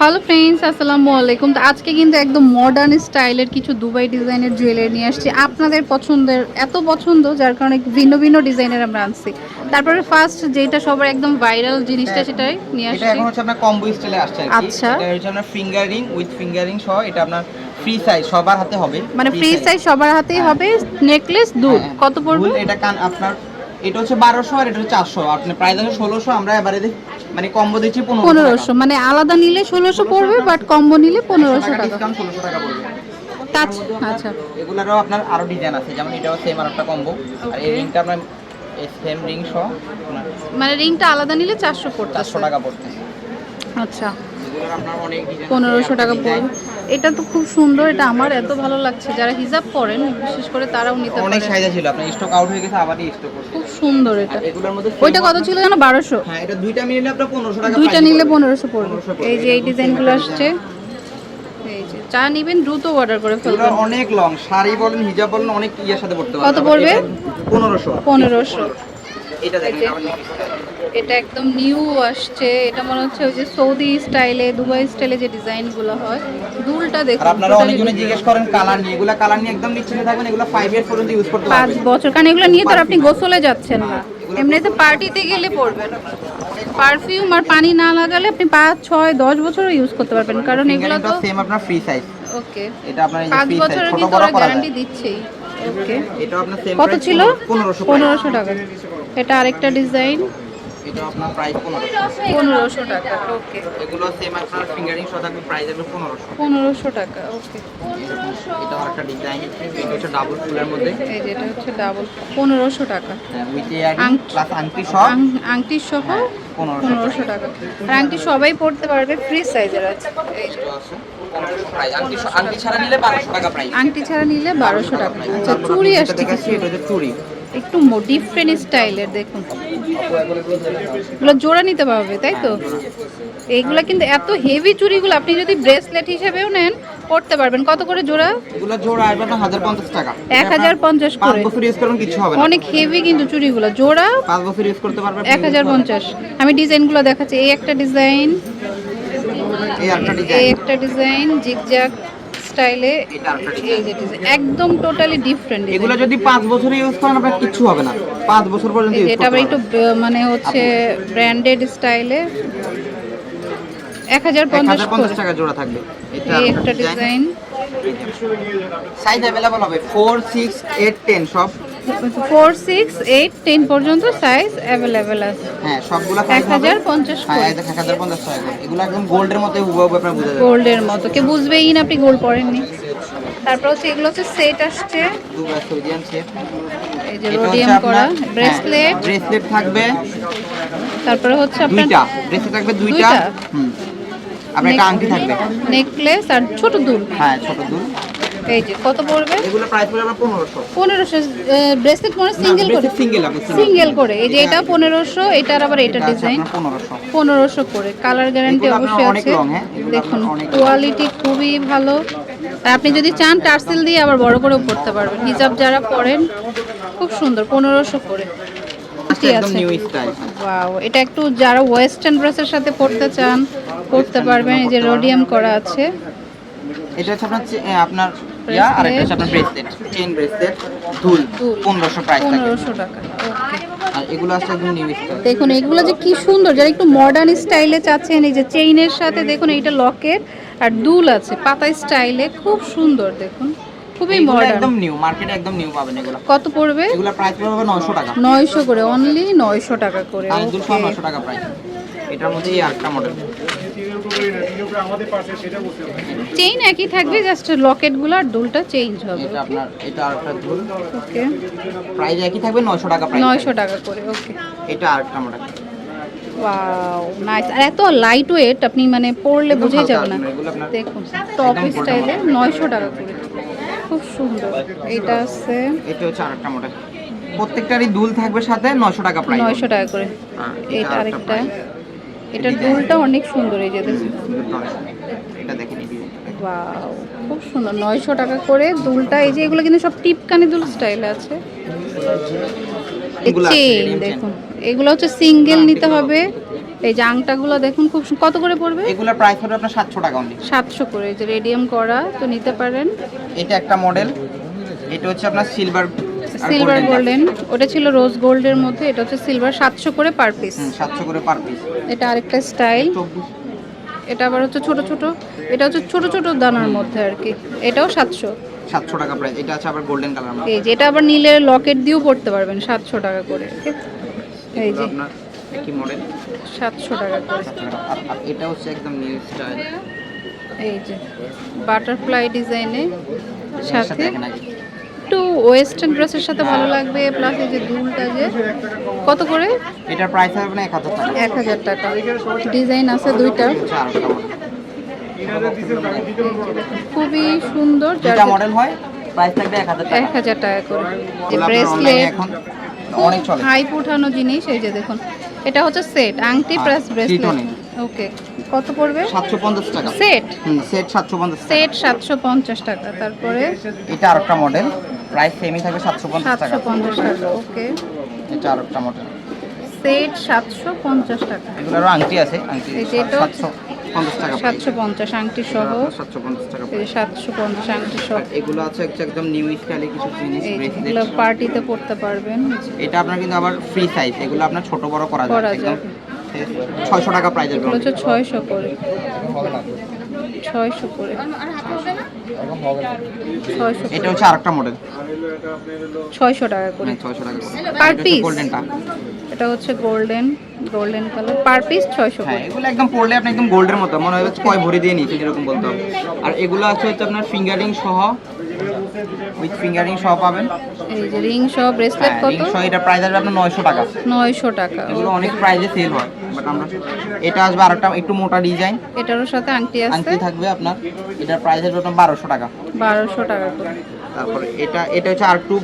Hello friends আসসালামু আলাইকুম। তো আজকে কিন্তু একদম মডার্ন স্টাইলের কিছু দুবাই ডিজাইনের জুয়েলারি নিয়ে আসছি। আপনাদের পছন্দের এত পছন্দ যার কারণে ভিন্ন ভিন্ন ডিজাইনের আমরা আনছি। তারপরে ফার্স্ট যেটা সবার একদম ভাইরাল জিনিসটা সেটাই নিয়ে এটা আসছি। এখন হচ্ছে আপনার কম্বো স্টাইলে আসছে আচ্ছা। এটা হচ্ছে আপনার ফিঙ্গারিং উইথ ফিঙ্গারিং সহ এটা আপনার ফ্রি সাইজ সবার হাতে হবে। মানে ফ্রি সাইজ সবার হাতেই হ্যাঁ। হবে নেকলেস দুল। হ্যাঁ, কত পড়বে? এটা কান আপনার এটা হচ্ছে বারোশো আর এটা হচ্ছে চারশো। আপনি প্রাইস আছে ষোলোশো আমরা এবারে মানে কম্বো দিচ্ছি পনেরোশো মানে আলাদা নিলে ষোলোশো পড়বে বাট কম্বো নিলে পনেরোশো টাকা ষোলোশো টাকা পড়বে। তাছ আচ্ছা। এগুলারও আপনার আরও ডিজাইন আছে যেমন এটাও সেম আর একটা কম্বো। আর এই. রিংটা আপনার সেম রিং সহ মানে রিংটা আলাদা নিলে চারশো পড়তেছে। চারশো টাকা পড়তেছে। আচ্ছা। পনেরোশো টাকা পড়বে। এটা তো খুব সুন্দর এটা আমার এত ভালো লাগছে। যারা হিজাব করেন বিশেষ করে তারাও নিতে অনেক সাইজে ছিল আপনার স্টক আউট হয়ে গেছে আবারই স্টক করছে। খুব সুন্দর এটা। এগুলোর মধ্যে ওইটা কত ছিল যেন? বারোশো। হ্যাঁ এটা দুইটা মিলে আপনার পনেরোশো টাকা দুইটা নিলে। পনেরোশো পড়বে। 1500 পড়বে। এই যে এই ডিজাইনগুলো আসছে। এই যে চা নিবেন দ্রুত অর্ডার করে ফেলবেন। অনেক লং শাড়ি বলেন হিজাব বলেন অনেক ইয়ের সাথে পড়তে কত পড়বে? পনেরোশো। পনেরোশো। এটা দেখেন। এটা একদম নিউ আসছে। এটা মনে হচ্ছে ওই যে সৌদি স্টাইলে দুবাই স্টাইলে যে ডিজাইনগুলো হয়। দুলটা আর দেখুন আপনারা অনেকজনে জিজ্ঞেস করেন কালার নিয়ে। এগুলা কালার নিয়ে একদম নিশ্চিন্তে থাকবেন এগুলো ফাইভ ইয়ার পর্যন্ত ইউজ করতে পারবেন। বছর। কারণ এগুলো নিয়ে তো আপনি গোসলে যাচ্ছেন না। এমনিতে পার্টিতে গেলে পড়বেন পারফিউম আর পানি না লাগালে আপনি পাঁচ ছয় দশ বছরও ইউজ করতে পারবেন। কারণ এগুলো তো সেম আপনার ফ্রি সাইজ ওকে এটা আপনার এই যে ফ্রি সাইজ বছরের ছোট কিন্তু বড় গ্যারান্টি দিচ্ছেই ওকে এটা আপনার সেম কত ছিল? পনেরোশো পনেরোশো টাকা। এটা আরেকটা ডিজাইন এটা আপনার প্রাইস পনেরোশো। টাকা ওকে এগুলো সেম আপনার ফিঙ্গারিং সহ থাকবে প্রাইস হবে পনেরোশো। পনেরোশো টাকা ওকে এটা ডিজাইন এটা হচ্ছে ডাবল ফুলের মধ্যে। এই হচ্ছে ডাবল পনেরোশো টাকা। উইথ ইয়ারিং আংটি। প্লাস আংটি সহ। আংটি সহ হ্যাঁ, পনেরোশো টাকা। আর আংটি সবাই পড়তে পারবে ফ্রি সাইজের আছে। আংটি ছাড়া নিলে বারোশো টাকা প্রাইস আংটি ছাড়া নিলে বারোশো টাকা আচ্ছা চুড়ি আসছে কিছু? এটা হচ্ছে চুড়ি। একটু ডিফারেন্ট স্টাইলের দেখুন। এগুলো জোড়া নিতে পারবে তাই তো? এইগুলো কিন্তু এত হেভি চুড়িগুলো আপনি যদি ব্রেসলেট হিসেবেও নেন পড়তে পারবেন। কত করে জোড়া? এগুলো জোড়া আসবে আপনার হাজার পঞ্চাশ টাকা। এক হাজার পঞ্চাশ পাঁচ করে। বছর ইউজ করুন কিছু হবে না। অনেক হেভি কিন্তু চুড়িগুলো। জোড়া? পাঁচ বছর ইউজ করতে পারবে এক হাজার পঞ্চাশ। আমি ডিজাইনগুলো দেখাচ্ছি। এই একটা ডিজাইন এই একটা এই ডিজাইন একটা ডিজাইন জিগজ্যাগ। স্টাইলে এই যে একদম টোটালি ডিফারেন্ট এগুলো যদি পাঁচ বছর ইউজ করেন আপনার কিছু হবে না। পাঁচ বছর পর্যন্ত ইউজ এটা আবার একটু মানে হচ্ছে ব্র্যান্ডেড স্টাইলে এক হাজার এক পঞ্চাশ হাজার পঞ্চাশ টাকা জোড়া থাকবে। এটা একটা ডিজাইন সাইজ অ্যাভেলেবল হবে ফোর সিক্স এইট টেন সব ফোর সিক্স এইট টেন পর্যন্ত সাইজ অ্যাভেলেবেল আছে। হ্যাঁ সবগুলো এক হাজার পঞ্চাশ হ্যাঁ এক হাজার পঞ্চাশ এগুলো একদম গোল্ডের মতো হুবহু আপনার বুঝা যাবে গোল্ডের মতো। কে বুঝবেই না আপনি গোল্ড পরেননি। তারপর হচ্ছে এগুলো হচ্ছে সেট আসছে। এই যে রোডিয়াম করা ব্রেসলেট ব্রেসলেট থাকবে। তারপরে হচ্ছে আপনার দুইটা। ব্রেসলেট থাকবে দুইটা? হুম। আপনার একটা আংটি থাকবে। নেকলেস আর ছোট দুল। হ্যাঁ ছোট দুল। এই যে কত পড়বে? এগুলো প্রাইস পড়বে আপনার পনেরোশো। পনেরোশো ব্রেসলেট মানে সিঙ্গেল করে? সিঙ্গেল আপনি সিঙ্গেল করে। এই যে এটা এটার আবার এটা ডিজাইন করে। কালার গ্যারান্টি অবশ্যই আছে। হ্যাঁ? দেখুন। কোয়ালিটি খুবই ভালো। আর আপনি যদি চান টার্সেল দিয়ে আবার বড় করেও পড়তে পারবেন। হিজাব যারা পরেন খুব সুন্দর পনেরোশো করে। ওয়াও এটা একটু যারা ওয়েস্টার্ন ড্রেসের সাথে পড়তে চান পড়তে পারবেন। এই যে রোডিয়াম করা আছে। এটা হচ্ছে আপনার আপনার ইয়া আর হচ্ছে আপনার ব্রেসলেট চেন ব্রেসলেট দুল দুল। পনেরোশো প্রাইস থাকে। পনেরোশো টাকা আর এগুলো আছে একদম নিউ স্টাইল দেখুন এগুলো যে কি সুন্দর যারা একটু মডার্ন স্টাইলে চাচ্ছেন এই যে চেইনের সাথে দেখুন এইটা লকেট আর দুল আছে পাতা স্টাইলে খুব সুন্দর দেখুন খুবই মডার্ন একদম নিউ মার্কেটে একদম নিউ পাবেন এগুলো। কত পড়বে? এগুলো প্রাইস পড়বে নয়শো টাকা। নয়শো করে অনলি নয়শো টাকা করে আর টাকা প্রাইস এটার মধ্যে এই আরেকটা মডেল চেইন একই থাকবে জাস্ট লকেটগুলো আর দুলটা চেঞ্জ হবে এটা আপনার এটা আরেকটা দুল। ওকে প্রাইস একই থাকবে নয়শো টাকা প্রাইস নয়শো টাকা করে ওকে এটা আরেকটা মডেল ওয়াও নাইস আর এত লাইট ওয়েট আপনি মানে পরলে বুঝেই হালকা যাবে না। দেখুন টপ স্টাইলে portable। নয়শো টাকা করে। খুব সুন্দর। এটা আছে এটা হচ্ছে আরেকটা মডেল প্রত্যেকটারই দুল থাকবে সাথে নয়শো টাকা প্রাইস নয়শো টাকা করে। এটা আরেকটা। এটার দুলটা অনেক সুন্দর এই যে দেখুন। এটা দেখে ওয়াও খুব সুন্দর। নয়শো টাকা করে দুলটা এই যে এগুলো কিন্তু সব টিপকানি দুল স্টাইল আছে। চেইন দেখুন। এগুলো হচ্ছে সিঙ্গেল নিতে হবে। এই যে আংটাগুলো দেখুন খুব কত করে পড়বে? এগুলো প্রাইস হবে আপনার সাতশো টাকা অনলি সাতশো করে এই যে রেডিয়াম করা তো নিতে পারেন। এটা একটা মডেল এটা হচ্ছে আপনার সিলভার সিলভার গোল্ডেন ওটা ছিল রোজ গোল্ডের মধ্যে এটা হচ্ছে সিলভার সাতশো করে পার পিস সাতশো করে পার পিস এটা আরেকটা স্টাইল এটা আবার হচ্ছে ছোট ছোট এটা হচ্ছে ছোট ছোট দানার মধ্যে আর কি। এটাও সাতশো। সাতশো টাকা প্রাইস এটা আছে আবার গোল্ডেন কালার এই যে এটা আবার নিলে লকেট দিয়েও পড়তে পারবেন সাতশো টাকা করে? এই যে। আপনার কি মডেল সাতশো টাকা করে। এটা হচ্ছে একদম নিউ স্টাইল এই যে বাটারফ্লাই ডিজাইনে সাথে একটু ওয়েস্টার্ন ড্রেসের সাথে ভালো লাগবে প্লাস এই যে দুলটা যে কত করে? এটার প্রাইস হবে না এক হাজার টাকা। এক হাজার টাকা। ডিজাইন আছে দুইটা। খুবই সুন্দর যেটা মডেল হয় প্রাইস থাকবে এক হাজার টাকা। এক হাজার টাকা করে। যে ব্রেসলেট এখন অনেক চলে। হাইপ উঠানো জিনিস এই যে দেখুন। এটা হচ্ছে সেট আংটি হ্যাঁ, প্লাস ব্রেসলেট ওকে কত পড়বে? সাতশো পঞ্চাশ টাকা। সেট হুম সেট সাতশো পঞ্চাশ টাকা। সেট সাতশো পঞ্চাশ টাকা তারপরে? এটা আরেকটা মডেল প্রাইস সেমই থাকবে সাতশো পঞ্চাশ টাকা। সাতশো পঞ্চাশ টাকা ওকে। এটা আরেকটা মডেল সেট সাতশো পঞ্চাশ টাকা। এগুলোরও আংটি আছে আংটি এই যে এটাও- সাতশো পঞ্চাশ টাকা সাতশো পঞ্চাশ আংটি সহ। সাতশো পঞ্চাশ টাকা এই যে সাতশো পঞ্চাশ আংটি সহ। এগুলো আছে একদম নিউ স্টাইলে কিছু জিনিস এই ব্রেসলেট যেগুলো পার্টিতে পড়তে পারবেন। এটা আপনার কিন্তু আবার ফ্রি সাইজ এগুলো আপনার ছোট বড় করা যায়। একদম যাবে। ছয়শো টাকা প্রাইজের এগুলো হচ্ছে ছয়শো করে। ছয়শো করে। এটা হচ্ছে আরেকটা মডেল ছয়শো টাকা করে। ছয়শো টাকা Per piece? গোল্ডেনটা এটা হচ্ছে golden golden colour per piece ছয়শো হ্যাঁ এগুলো একদম পড়লে আপনি একদম গোল্ডের মতো। মনে হয় কয় ভরি দিয়ে নিয়েছি এরকম বলতে হবে। আর এগুলো আছে হচ্ছে আপনার ফিঙ্গারিং সহ। উইথ ফিঙ্গারিং সহ পাবেন। এই যে রিং সহ ব্রেসলেট হ্যাঁ কত? রিং সহ এটা প্রাইস আসবে আপনার নয়শো টাকা। নয়শো টাকা এগুলো অনেক প্রাইজে সেল হয়। বাট আমরা এটা আসবে আরেকটা একটু মোটা ডিজাইন। এটারও সাথে আংটি আছে। আংটি থাকবে আপনার। এটার প্রাইস আসবে আপনার বারোশো টাকা। বারোশো টাকা করে। তারপরে এটা এটা হচ্ছে আর একটু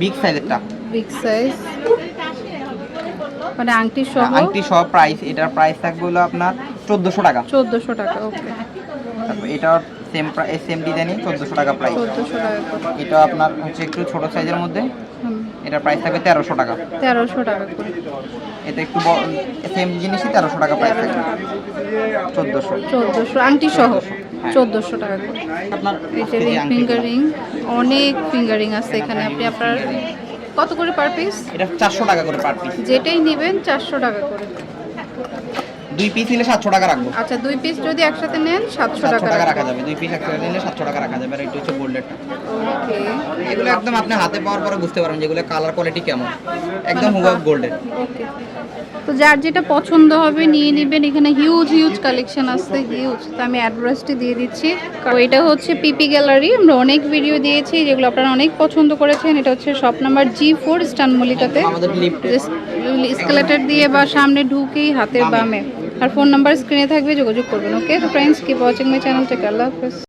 বিগ সাইজেরটা বিগ সাইজ মানে আংটি সহ? আংটি সহ প্রাইস এটার প্রাইস থাকবে হলো আপনার চোদ্দোশো টাকা। চোদ্দোশো টাকা ওকে তারপর এটার সেম সেম ডিজাইনই চোদ্দোশো টাকা প্রাইস চোদ্দোশো টাকা এটা আপনার হচ্ছে একটু ছোট সাইজের মধ্যে। হুম, এটার প্রাইস থাকবে তেরোশো টাকা। তেরোশো টাকা করে। এটা একটু সেম জিনিসই তেরোশো টাকা প্রাইস থাকবে। চোদ্দোশো। চোদ্দোশো আংটি সহ হ্যাঁ। চোদ্দোশো টাকা করে। আপনার এই ফিঙ্গারিং অনেক ফিঙ্গারিং আছে এখানে। আপনি আপনার কত করে পার পিস এটা চারশো টাকা করে পার পিস যেটাই নেবেন চারশো টাকা করে। দুই পিস নিলে সাতশো টাকা রাখব। আচ্ছা দুই পিস যদি একসাথে নেন সাতশো টাকা টাকা রাখা যাবে। দুই পিস একসাথে নিলে সাতশো টাকা রাখা যাবে। আর এটা হচ্ছে গোল্ডেরটা ওকে এগুলো একদম আপনি হাতে পাওয়ার পরে বুঝতে পারবেন যেগুলো কালার কোয়ালিটি কেমন। একদম হুবহু গোল্ডেন ওকে তো যার যেটা পছন্দ হবে নিয়ে নেবেন। এখানে হিউজ হিউজ কালেকশন আসছে হিউজ তো আমি অ্যাড্রেসটি দিয়ে দিচ্ছি। কারণ এটা হচ্ছে পিপি গ্যালারি আমরা অনেক ভিডিও দিয়েছি যেগুলো আপনারা অনেক পছন্দ করেছেন। এটা হচ্ছে শপ নাম্বার জি ফোর স্টান মল্লিকাতে আমাদের লিফট স্কেলেটার দিয়ে বা সামনে ঢুকেই হাতের বামে। আর ফোন নাম্বার স্ক্রিনে থাকবে যোগাযোগ করবেন ওকে তো friends keep watching my channel take আল্লাহ হাফেজ।